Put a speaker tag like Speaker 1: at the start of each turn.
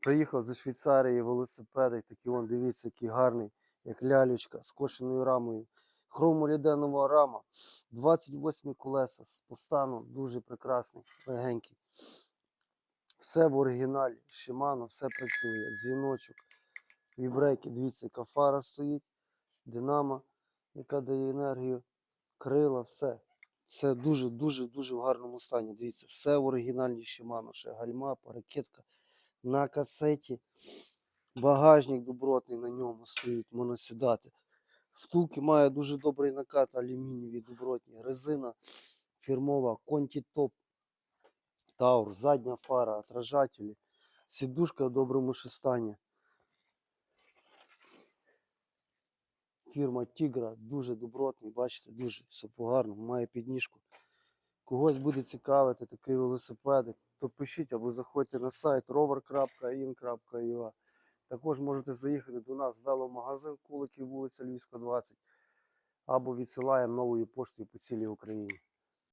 Speaker 1: Приїхав зі Швейцарії велосипеди, такий вон, дивіться, який гарний, як лялечка з кошеною рамою. Хромоліденова рама, 28 колеса з по стану, дуже прекрасний, легенький. Все в оригіналі, Shimano, все працює. Дзвіночок, вібрейки, дивіться, яка фара стоїть, динамо, яка дає енергію, крила, все. Все дуже-дуже дуже в гарному стані. Дивіться, все в оригінальній Shimano, ще гальма, паракетка на касеті. Багажник добротний на ньому стоїть, можна сідати. Втулки має дуже добрий накат, алюмінієві, добротні. Резина фірмова, Top, Таур, задня фара, отражателі. Сідушка в доброму ще стані. Фірма Тігра дуже добротний, бачите, дуже все по-гарному, має підніжку. Когось буде цікавити такий велосипедик, то пишіть або заходьте на сайт rover.in.ua. Також можете заїхати до нас в веломагазин Куликів, вулиця Львівська, 20, або відсилаємо новою поштою по цілій Україні.